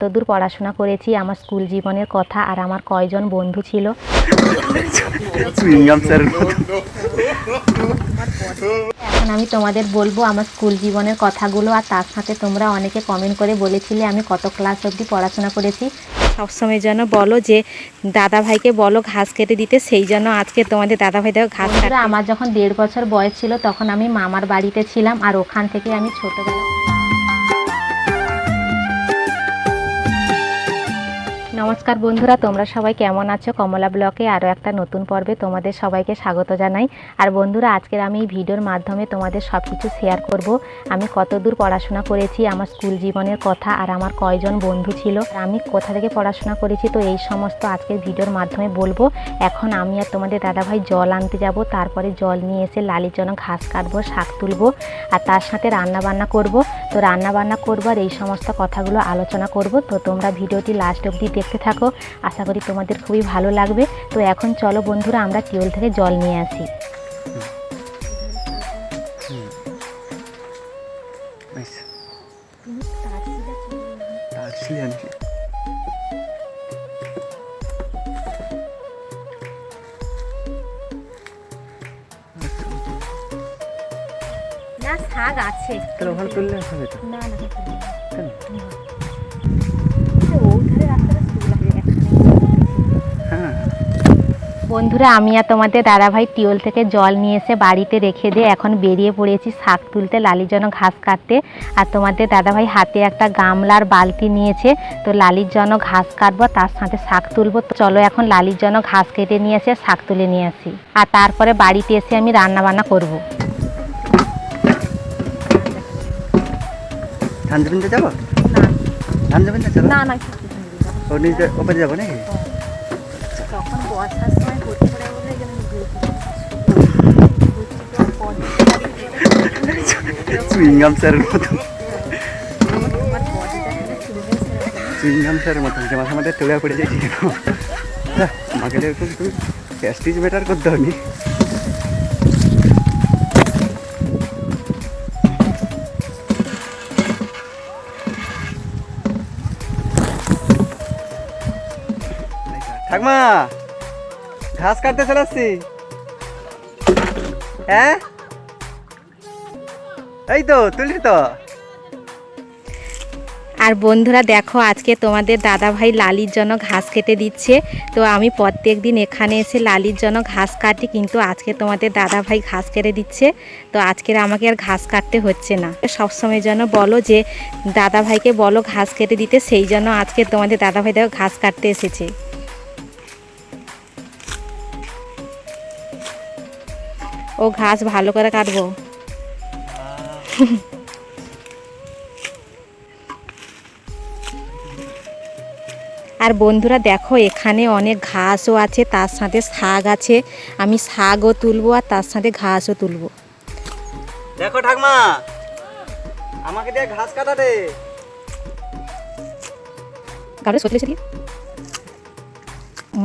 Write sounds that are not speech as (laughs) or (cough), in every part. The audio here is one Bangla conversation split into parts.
কতদূর পড়াশোনা করেছি আমার স্কুল জীবনের কথা আর আমার কয়জন বন্ধু ছিল। এখন আমি তোমাদের বলব আমার স্কুল জীবনের কথাগুলো আর তার সাথে তোমরা অনেকে কমেন্ট করে বলেছিলে আমি কত ক্লাস অবধি পড়াশোনা করেছি। সবসময় যেন বলো যে দাদা ভাইকে বলো ঘাস কেটে দিতে সেই জন্য আজকে তোমাদের দাদা ভাই দেখো ঘাস কাটে আমার যখন দেড় বছর বয়স ছিল তখন আমি মামার বাড়িতে ছিলাম আর ওখান থেকে আমি ছোটোবেলা নমস্কার বন্ধুরা, তোমরা সবাই কেমন আছো? কমলা ব্লকে আরও একটা নতুন পর্বে তোমাদের সবাইকে স্বাগত জানাই। আর বন্ধুরা, আজকের আমি এই ভিডিওর মাধ্যমে তোমাদের সব কিছু শেয়ার করব। আমি কতদূর পড়াশোনা করেছি, আমার স্কুল জীবনের কথা আর আমার কয়জন বন্ধু ছিল আমি কোথা থেকে পড়াশোনা করেছি, তো এই সমস্ত আজকের ভিডিওর মাধ্যমে বলব। এখন আমি আর তোমাদের দাদাভাই জল আনতে যাব, তারপরে জল নিয়ে এসে লালির জন্য ঘাস কাটবো, শাক তুলবো, আর তার সাথে রান্না বান্না করব। তো রান্না বান্না করব আর এই সমস্ত কথাগুলো আলোচনা করব। তো তোমরা ভিডিওটি লাস্ট অবধি দেখতে থাকো। আশা করি তোমাদের খুবই ভালো লাগবে। তো এখন চলো বন্ধুরা আমরা টিউল থেকে জল নিয়ে আসি। নাইস তাড়াতাড়ি আনছি না শাক আছে। তাহলে ওখানে তুললে হবে তো? না না বন্ধুরা আমি আর তোমাদের দাদাভাই টিউল থেকে জল নিয়ে এসে বাড়িতে রেখে দিয়ে এখন বেরিয়ে পড়েছি শাক তুলতে লালির জন্য ঘাস কাটতে। আর তোমাদের দাদাভাই হাতে একটা গামলার বালতি নিয়েছে তো লালির জন্য ঘাস কাটবো তার সাথে শাক তুলবো। তো চলো এখন লালির জন্য ঘাস কেটে নিয়ে এসে শাক তুলে নিয়ে আসি। আর তারপরে বাড়িতে এসে আমি রান্না বান্না করব। ধান জমিতে যাব? ধান জমিতে না না ওপরে যাব নাকি? চুইংগাম স্যারের মতো চুইংগাম স্যারের মতন যে মাঝে মাঝে তোলা পড়ে কেন হ্যাঁ, আমাকে এরকম তুমি প্যাস্টিজ বেটার করতে হয়নি ঠাকমা ঘাস কাটতে চলে আসছি। হ্যাঁ? এই তো তুলি তো। আর বন্ধুরা দেখো, আজকে তোমাদের দাদা ভাই লালির জন্য ঘাস কেটে দিচ্ছে। তো আমি প্রত্যেক দিন এখানে এসে লালির জন্য ঘাস কাটি, কিন্তু আজকে তোমাদের দাদা ভাই ঘাস কেটে দিচ্ছে। তো আজকের আমাকে আর ঘাস কাটতে হচ্ছে না। সবসময় যেন বলো যে দাদা ভাইকে বলো ঘাস কেটে দিতে, সেই জন্য আজকে তোমাদের দাদা ভাই দেখো ঘাস কাটতে এসেছে। ও ঘাস ভালো করে কাটবো। (laughs) আর বন্ধুরা দেখো এখানে অনেক ঘাসও আছে তার সাথে শাক আছে। আমি শাকও তুলবো আর তার সাথে ঘাসও তুলবো। দেখো ঠাকমা আমাকে দিয়ে ঘাস কাটাতে সত্যি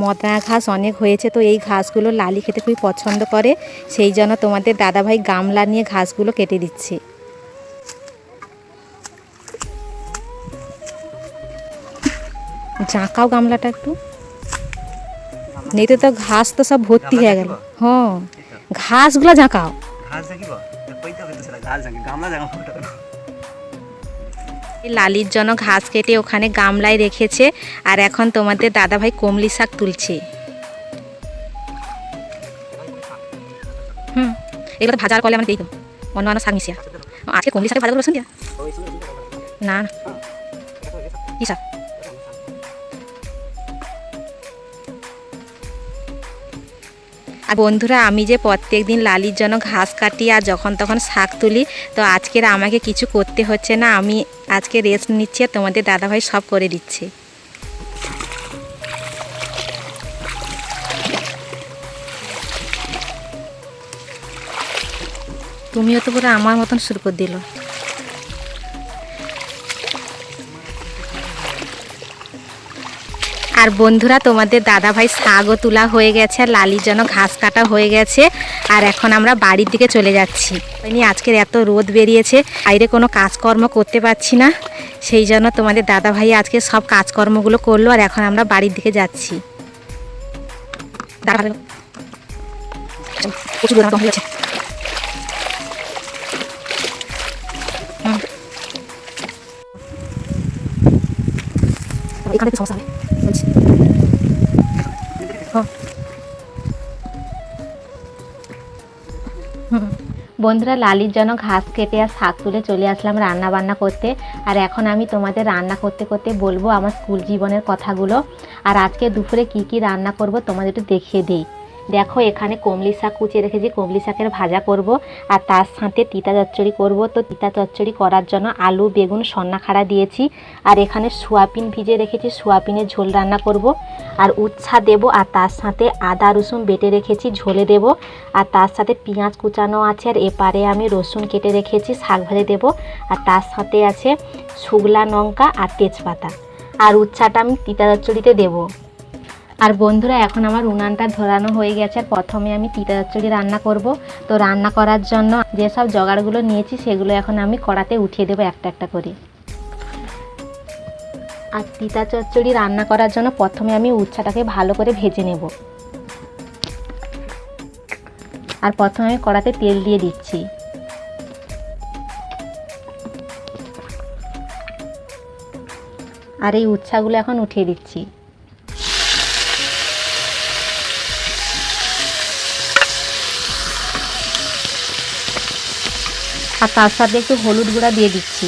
মদনা ঘাস অনেক হয়েছে তো এই ঘাসগুলো লালি খেতে খুবই পছন্দ করে। সেই জন্য তোমাদের দাদাভাই গামলা নিয়ে ঘাসগুলো কেটে দিচ্ছে। জাঁকাও গামলাটা একটু। নেই তো ঘাস তো সব ভর্তি হয়ে গেল। হ্যাঁ। ঘাসগুলো জাঁকাও। লালির জন্য ঘাস কেটে ওখানে গামলায় রেখেছে আর এখন তোমাদের দাদাভাই কমলি শাক তুলছে। হুম এগুলো ভাজার করলে আমার দিই তো অন্য অন্য শাক মিশিয়া। আজকে কমলি শাকে ভাজা রসুন দিয়া না না। কি শাক? আর বন্ধুরা, আমি যে প্রত্যেক দিন লালির জন্য ঘাস কাটি আর যখন তখন শাক তুলি, তো আজকের আমাকে কিছু করতে হচ্ছে না। আমি আজকে রেস্ট নিচ্ছি আর তোমাদের দাদাভাই সব করে দিচ্ছে। তুমিও তো পুরো আমার মতন শুরু করে দিল। আর বন্ধুরা, তোমাদের দাদা ভাই শাকও তোলা হয়ে গেছে, আর লালির জন্য ঘাস কাটা হয়ে গেছে, আর এখন আমরা বাড়ির দিকে চলে যাচ্ছি। আজকের এত রোদ বেরিয়েছে, বাইরে কোনো কাজকর্ম করতে পারছি না, সেই জন্য তোমাদের দাদা ভাই আজকে সব কাজকর্মগুলো করল, আর এখন আমরা বাড়ির দিকে যাচ্ছি। এখানে একটু সমস্যা হবে। বন্ধুরা, লালির জন্য ঘাস কেটে আর শাক তুলে চলে আসলাম রান্না বান্না করতে। আর এখন আমি তোমাদের রান্না করতে করতে বলব আমার স্কুল জীবনের কথাগুলো। আর আজকে দুপুরে কি কি রান্না করব তোমাদের একটু দেখিয়ে দিই। দেখো, এখানে কমলি শাক কুচিয়ে রেখেছি। কমলি শাকের ভাজা করব আর তার সাথে তিতা চচ্চড়ি করব। তো তিতা চচ্চড়ি করার জন্য আলু, বেগুন, সন্না খাড়া দিয়েছি। আর এখানে সোয়াবিন ভিজে রেখেছি। সোয়াবিনের ঝোল রান্না করব। আর উচ্ছা দেব আর তার সাথে আদা, রসুন বেটে রেখেছি, ঝোলে দেব। আর তার সাথে পেঁয়াজ কুচানো আছে আর এপারে আমি রসুন কেটে রেখেছি, শাক ভাজে দেবো। আর তার সাথে আছে শুকলা লঙ্কা আর তেজপাতা। আর উচ্ছাটা আমি তিতা চচ্চড়িতে দেবো। আর বন্ধুরা, এখন আমার উনানটা ধরানো হয়ে গেছে। আর প্রথমে আমি তিতা চচ্চড়ি রান্না করব। তো রান্না করার জন্য যেসব জোগাড়গুলো নিয়েছি, সেগুলো এখন আমি কড়াতে উঠিয়ে দেবো একটা একটা করে। আর তিতা চচ্চড়ি রান্না করার জন্য প্রথমে আমি উচ্ছাটাকে ভালো করে ভেজে নেব। আর প্রথমে আমি কড়াতে তেল দিয়ে দিচ্ছি। আর এই উচ্ছাগুলো এখন উঠিয়ে দিচ্ছি। আর তার সাথে একটু হলুদ গুঁড়া দিয়ে দিচ্ছি।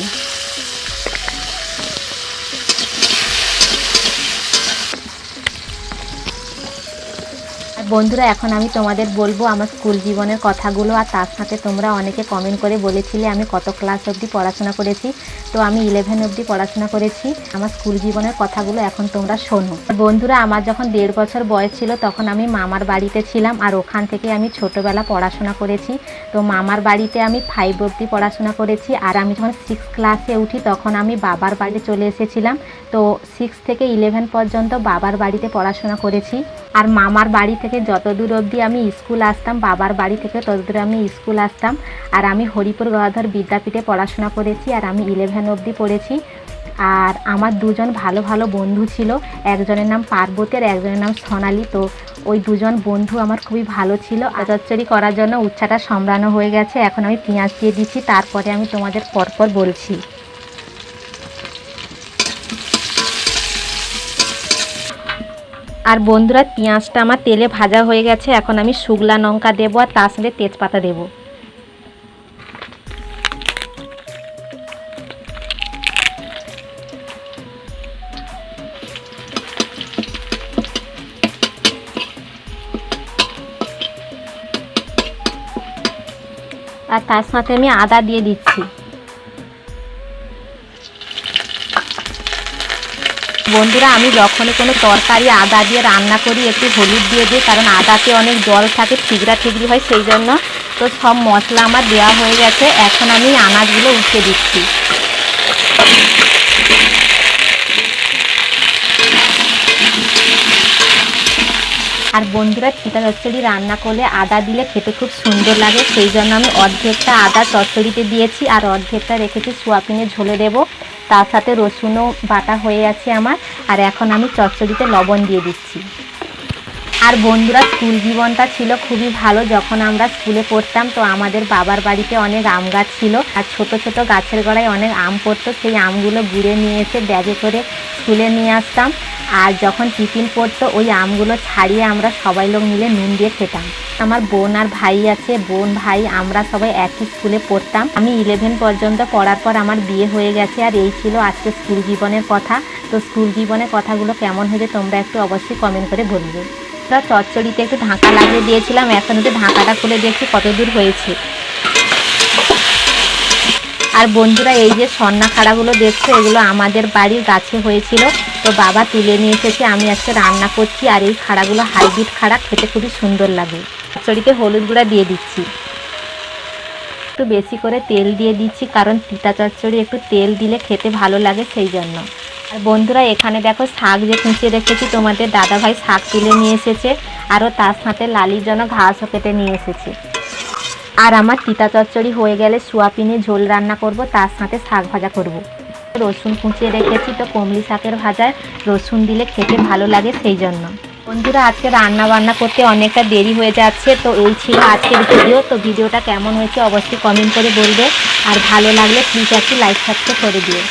বন্ধুরা, এখন আমি তোমাদের বলব আমার স্কুল জীবনের কথাগুলো, আর তার সাথে তোমরা অনেকে কমেন্ট করে বলেছিলে আমি কত ক্লাস অবধি পড়াশোনা করেছি। তো আমি ইলেভেন অবধি পড়াশোনা করেছি। আমার স্কুল জীবনের কথাগুলো এখন তোমরা শোনো। বন্ধুরা, আমার যখন দেড় বছর বয়স ছিল, তখন আমি মামার বাড়িতে ছিলাম আর ওখান থেকে আমি ছোটোবেলা পড়াশোনা করেছি। তো মামার বাড়িতে আমি ফাইভ অবধি পড়াশোনা করেছি আর আমি যখন সিক্স ক্লাসে উঠি, তখন আমি বাবার বাড়ি চলে এসেছিলাম। তো সিক্স থেকে ইলেভেন পর্যন্ত বাবার বাড়িতে পড়াশোনা করেছি। আর মামার বাড়ি থেকে যত দূর অবধি আমি স্কুল আসতাম, বাবার বাড়ি থেকে তত দূর আমি স্কুল আসতাম। আর আমি হরিপুর গদাধর বিদ্যাপীঠে পড়াশোনা করেছি আর আমি ইলেভেন অবধি পড়েছি। আর আমার দুজন ভালো ভালো বন্ধু ছিল। একজনের নাম পার্বতী আর একজনের নাম সোনালি। তো ওই দুজন বন্ধু আমার খুবই ভালো ছিল। আচচ্চরি করার জন্য উচ্ছাটা সম্রানো হয়ে গেছে। এখন আমি পেঁয়াজ দিয়ে দিচ্ছি। তারপরে আমি তোমাদের পরপর বলছি। আর বন্ধুরা, পেঁয়াজটা আমার তেলে ভাজা হয়ে গেছে। এখন আমি শুকলা লঙ্কা দেবো আর তার সাথে তেজপাতা দেবো। আর তার সাথে আমি আদা দিয়ে দিচ্ছি। বন্ধুরা, আমি যখনই কোনো তরকারি আদা দিয়ে রান্না করি, একটু হলুদ দিয়ে দিই, কারণ আদাতে অনেক জল থাকে, ঠিকরা ঠিকরি হয় সেই জন্য তো সব মশলা আমার দেওয়া হয়ে গেছে, এখন আমি আনাজগুলো উঠে দিচ্ছি। আর বন্ধুরা চিতা চচ্চড়ি রান্না করলে আদা দিলে খেতে খুব সুন্দর লাগে। সেই জন্য আমি অর্ধেকটা আদা চচ্চড়িতে দিয়েছি আর অর্ধেকটা রেখেছি সোয়াবিনে ঝোলে দেবো। তার সাথে রসুনও বাটা হয়ে আছে আমার। আর এখন আমি চচ্চড়িতে লবণ দিয়ে দিচ্ছি। আর বন্ধুরা, স্কুল জীবনটা ছিল খুবই ভালো যখন আমরা স্কুলে পড়তাম। তো আমাদের বাবার বাড়িতে অনেক আম গাছ ছিল। আর ছোট ছোট গাছের গোড়ায় অনেক আম পড়তো। সেই আমগুলো গুড়ে নিয়ে এসে ব্যাগে করে স্কুলে নিয়ে আসতাম। আর যখন টিফিন পড়তো, ওই আমগুলো ছাড়িয়ে আমরা সবাই লোক মিলে নুন দিয়ে খেতাম। আমার বোন আর ভাই আছে, বোন, ভাই, আমরা সবাই একই স্কুলে পড়তাম। আমি ইলেভেন পর্যন্ত পড়ার পর আমার বিয়ে হয়ে গেছে আর এই ছিল আজকে স্কুল জীবনের কথা। তো স্কুল জীবনের কথাগুলো কেমন হয়েছে তোমরা একটু অবশ্যই কমেন্ট করে বলবে। তা চচ্চড়িতে একটু ঢাকা লাগিয়ে দিয়েছিলাম, এখন একটু ঢাকাটা খুলে দেখছি কত দূর হয়েছে। আর বন্ধুরা, এই যে সন্না খাড়াগুলো দেখছ, এগুলো আমাদের বাড়ির গাছে হয়েছিল। তো বাবা তুলে নিয়ে এসেছে, আমি আজকে রান্না করছি আর এই খাড়াগুলো হাইব্রিড খাড়া, খেতে খুবই সুন্দর লাগে। চচ্চড়িতে হলুদ গুঁড়া দিয়ে দিচ্ছি। একটু বেশি করে তেল দিয়ে দিচ্ছি, কারণ তিতা চচ্চড়ি একটু তেল দিলে খেতে ভালো লাগে সেই জন্য। আর বন্ধুরা, এখানে দেখো শাক যে কুঁচিয়ে রেখেছি, তোমাদের দাদাভাই শাক তুলে নিয়ে এসেছে, আরও তার সাথে লালির জন্য ঘাসও কেটে নিয়ে এসেছে। আর আমার তিতা চচ্চড়ি হয়ে গেলে সোয়াবিনে ঝোল রান্না করব, তার সাথে শাক ভাজা করব। রসুন কুচিয়ে রেখেছি তো কমলি শাকের ভাজায়। রসুন দিলে খেতে ভালো লাগে সেই জন্য বন্ধুরা, আজকে রান্না বান্না করতে অনেকটা দেরি হয়ে যাচ্ছে, তো এই ছিল আজকের ভিডিও। তো ভিডিওটা কেমন হয়েছে অবশ্যই কমেন্ট করে বলবে। আর ভালো লাগলে প্লিজ একটু লাইক সাবস্ক্রাইব করে দিও।